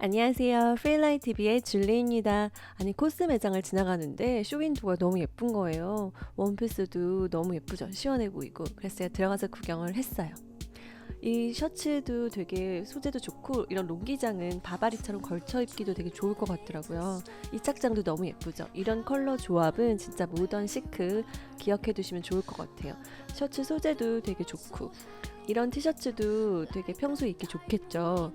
안녕하세요. 프리라이 TV의 줄리입니다. 아니 코스 매장을 지나가는데 쇼윈도가 너무 예쁜 거예요. 원피스도 너무 예쁘죠. 시원해 보이고. 그래서 들어가서 구경을 했어요. 이 셔츠도 되게 소재도 좋고 이런 롱기장은 바바리처럼 걸쳐 입기도 되게 좋을 것 같더라고요. 이 착장도 너무 예쁘죠. 이런 컬러 조합은 진짜 모던 시크 기억해 두시면 좋을 것 같아요. 셔츠 소재도 되게 좋고 이런 티셔츠도 되게 평소에 입기 좋겠죠.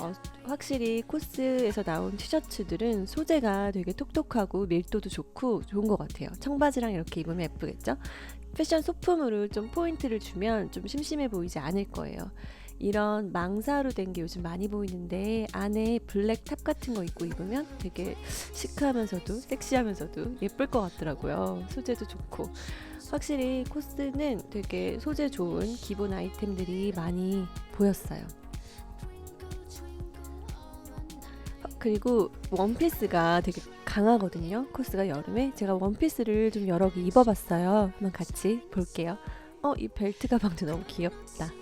어, 확실히 코스에서 나온 티셔츠들은 소재가 되게 톡톡하고 밀도도 좋고 좋은 것 같아요. 청바지랑 이렇게 입으면 예쁘겠죠? 패션 소품으로 좀 포인트를 주면 좀 심심해 보이지 않을 거예요. 이런 망사로 된 게 요즘 많이 보이는데 안에 블랙 탑 같은 거 입고 입으면 되게 시크하면서도 섹시하면서도 예쁠 것 같더라고요. 소재도 좋고. 확실히 코스는 되게 소재 좋은 기본 아이템들이 많이 보였어요. 그리고 원피스가 되게 강하거든요. 코스가 여름에 제가 원피스를 좀 여러 개 입어봤어요. 한번 같이 볼게요. 어, 이 벨트 가방도 너무 귀엽다.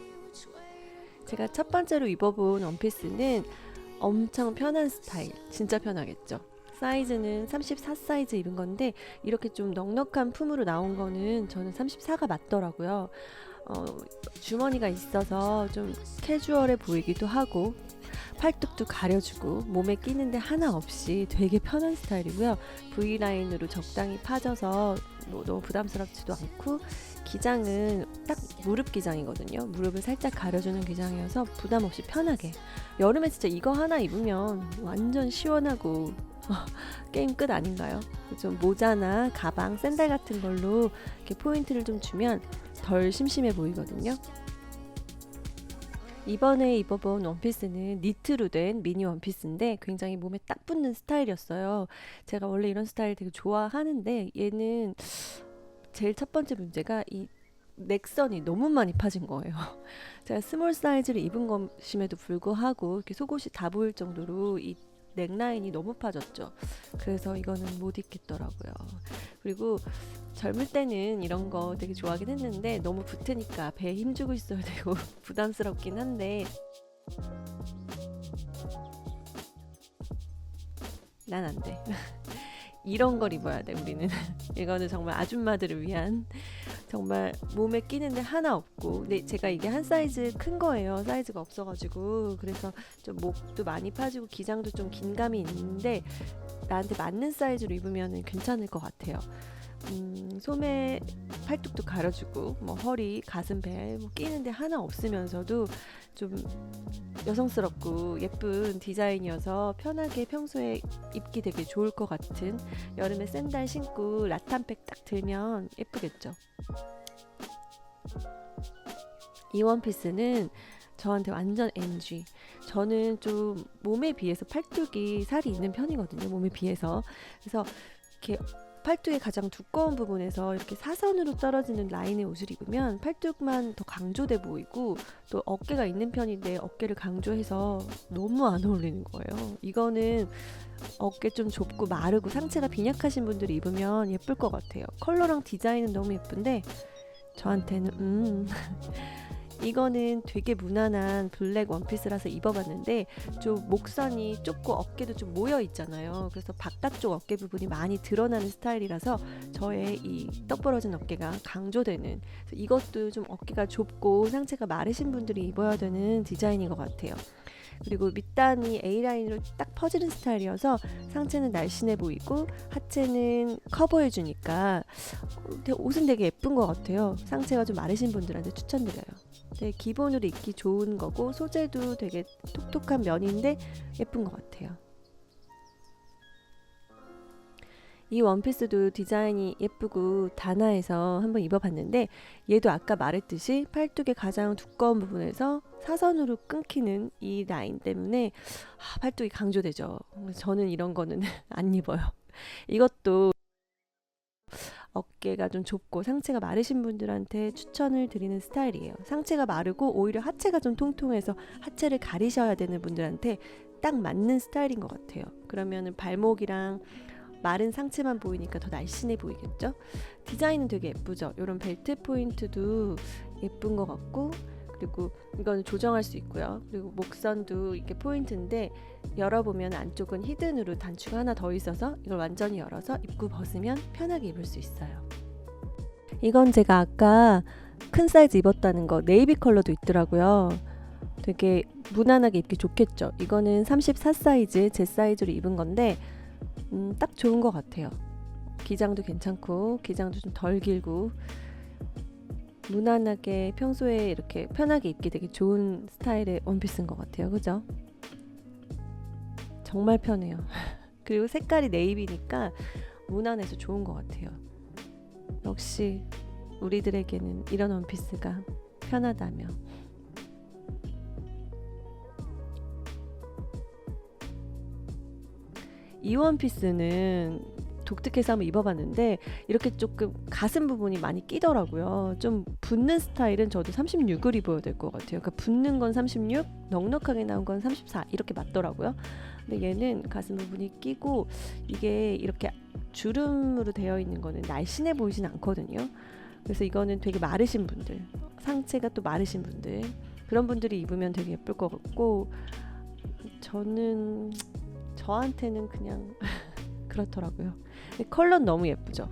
제가 첫 번째로 입어본 원피스는 엄청 편한 스타일. 진짜 편하겠죠. 사이즈는 34 사이즈 입은 건데 이렇게 좀 넉넉한 품으로 나온 거는 저는 34가 맞더라고요. 어, 주머니가 있어서 좀 캐주얼해 보이기도 하고 팔뚝도 가려주고 몸에 끼는데 하나 없이 되게 편한 스타일이고요. V 라인으로 적당히 파져서 뭐 너무 부담스럽지도 않고 기장은 딱 무릎 기장이거든요. 무릎을 살짝 가려주는 기장이어서 부담 없이 편하게 여름에 진짜 이거 하나 입으면 완전 시원하고 게임 끝 아닌가요? 좀 모자나 가방, 샌들 같은 걸로 이렇게 포인트를 좀 주면 덜 심심해 보이거든요. 이번에 입어본 원피스는 니트로 된 미니 원피스인데 굉장히 몸에 딱 붙는 스타일이었어요. 제가 원래 이런 스타일 되게 좋아하는데 얘는 제일 첫 번째 문제가 이 넥선이 너무 많이 파진 거예요. 제가 스몰 사이즈를 입은 것임에도 불구하고 이렇게 속옷이 다 보일 정도로 이 넥라인이 너무 파졌죠. 그래서 이거는 못 입겠더라고요. 그리고 젊을 때는 이런 거 되게 좋아하긴 했는데 너무 붙으니까 배에 힘주고 있어야 되고 부담스럽긴 한데 난 안 돼. 이런 걸 입어야 돼 우리는. 이거는 정말 아줌마들을 위한 정말 몸에 끼는데 하나 없고 근데 제가 이게 한 사이즈 큰 거예요. 사이즈가 없어가지고. 그래서 좀 목도 많이 파지고 기장도 좀 긴감이 있는데 나한테 맞는 사이즈로 입으면 괜찮을 것 같아요 음, 소매 팔뚝도 가려주고 뭐 허리 가슴 배 뭐 끼는데 하나 없으면서도 좀 여성스럽고 예쁜 디자인이어서 편하게 평소에 입기 되게 좋을 것 같은 여름에 샌들 신고 라탄백 딱 들면 예쁘겠죠. 이 원피스는 저한테 완전 NG. 저는 좀 몸에 비해서 팔뚝이 살이 있는 편이거든요. 몸에 비해서. 그래서 이렇게 팔뚝의 가장 두꺼운 부분에서 이렇게 사선으로 떨어지는 라인의 옷을 입으면 팔뚝만 더 강조돼 보이고 또 어깨가 있는 편인데 어깨를 강조해서 너무 안 어울리는 거예요. 이거는 어깨 좀 좁고 마르고 상체가 빈약하신 분들이 입으면 예쁠 것 같아요. 컬러랑 디자인은 너무 예쁜데 저한테는 음 이거는 되게 무난한 블랙 원피스라서 입어봤는데 좀 목선이 좁고 어깨도 좀 모여 있잖아요. 그래서 바깥쪽 어깨 부분이 많이 드러나는 스타일이라서 저의 이 떡 벌어진 어깨가 강조되는 이것도 좀 어깨가 좁고 상체가 마르신 분들이 입어야 되는 디자인인 것 같아요. 그리고 밑단이 A라인으로 딱 퍼지는 스타일이어서 상체는 날씬해 보이고 하체는 커버해 주니까 옷은 되게 예쁜 것 같아요. 상체가 좀 마르신 분들한테 추천드려요. 네, 기본으로 입기 좋은 거고 소재도 되게 톡톡한 면인데 예쁜 것 같아요. 이 원피스도 디자인이 예쁘고 단아해서 한번 입어봤는데 얘도 아까 말했듯이 팔뚝의 가장 두꺼운 부분에서 사선으로 끊기는 이 라인 때문에 아, 팔뚝이 강조되죠. 저는 이런 거는 안 입어요. 이것도 어깨가 좀 좁고 상체가 마르신 분들한테 추천을 드리는 스타일이에요. 상체가 마르고 오히려 하체가 좀 통통해서 하체를 가리셔야 되는 분들한테 딱 맞는 스타일인 것 같아요. 그러면은 발목이랑 마른 상체만 보이니까 더 날씬해 보이겠죠? 디자인은 되게 예쁘죠? 이런 벨트 포인트도 예쁜 것 같고 그리고 이거는 조정할 수 있고요. 그리고 목선도 이렇게 포인트인데 열어보면 안쪽은 히든으로 단추가 하나 더 있어서 이걸 완전히 열어서 입고 벗으면 편하게 입을 수 있어요. 이건 제가 아까 큰 사이즈 입었다는 거 네이비 컬러도 있더라고요. 되게 무난하게 입기 좋겠죠. 이거는 34 사이즈 제 사이즈로 입은 건데 음, 딱 좋은 것 같아요. 기장도 괜찮고 기장도 좀 덜 길고 무난하게 평소에 이렇게 편하게 입기 되게 좋은 스타일의 원피스인 것 같아요. 그죠? 정말 편해요. 그리고 색깔이 네이비니까 무난해서 좋은 것 같아요. 역시 우리들에게는 이런 원피스가 편하다며. 이 원피스는 독특해서 한번 입어봤는데 이렇게 조금 가슴 부분이 많이 끼더라고요. 좀 붙는 스타일은 저도 36을 입어야 될 것 같아요. 그러니까 붙는 건 36, 넉넉하게 나온 건 34 이렇게 맞더라고요. 근데 얘는 가슴 부분이 끼고 이게 이렇게 주름으로 되어 있는 거는 날씬해 보이진 않거든요. 그래서 이거는 되게 마르신 분들, 상체가 또 마르신 분들 그런 분들이 입으면 되게 예쁠 것 같고 저는 저한테는 그냥 그렇더라고요. 컬러는 너무 예쁘죠.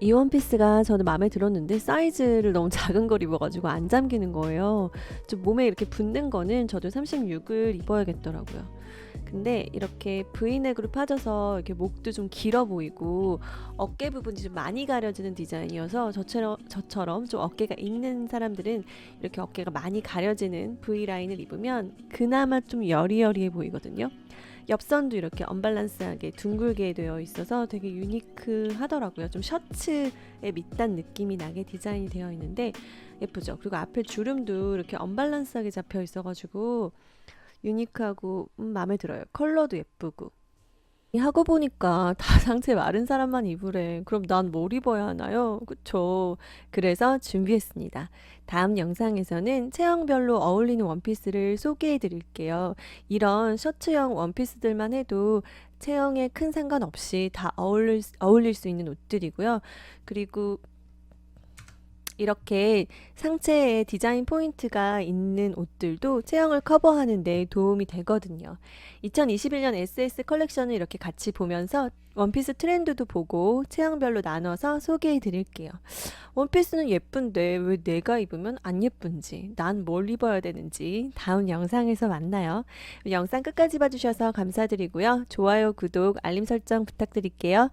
이 원피스가 저는 마음에 들었는데 사이즈를 너무 작은 걸 입어가지고 안 잠기는 거예요. 좀 몸에 이렇게 붙는 거는 저도 36을 입어야겠더라고요. 근데 이렇게 V넥으로 파져서 이렇게 목도 좀 길어 보이고 어깨 부분이 좀 많이 가려지는 디자인이어서 저처럼 저처럼 좀 어깨가 있는 사람들은 이렇게 어깨가 많이 가려지는 V 라인을 입으면 그나마 좀 여리여리해 보이거든요. 옆선도 이렇게 언밸런스하게 둥글게 되어 있어서 되게 유니크하더라고요. 좀 셔츠에 밑단 느낌이 나게 디자인이 되어 있는데 예쁘죠. 그리고 앞에 주름도 이렇게 언밸런스하게 잡혀 있어가지고 유니크하고 음, 마음에 들어요. 컬러도 예쁘고. 하고 보니까 다 상체 마른 사람만 입으래. 그럼 난 뭘 입어야 하나요? 그쵸. 그래서 준비했습니다. 다음 영상에서는 체형별로 어울리는 원피스를 소개해 드릴게요. 이런 셔츠형 원피스들만 해도 체형에 큰 상관없이 다 어울릴, 수- 있는 옷들이고요. 그리고 이렇게 상체에 디자인 포인트가 있는 옷들도 체형을 커버하는 데 도움이 되거든요. 2021년 SS 컬렉션을 이렇게 같이 보면서 원피스 트렌드도 보고 체형별로 나눠서 소개해 드릴게요. 원피스는 예쁜데 왜 내가 입으면 안 예쁜지, 난 뭘 입어야 되는지 다음 영상에서 만나요. 영상 끝까지 봐주셔서 감사드리고요. 좋아요, 구독, 알림 설정 부탁드릴게요.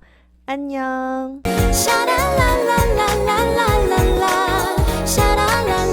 안녕. 샤랄랄랄랄랄랄라 샤랄랄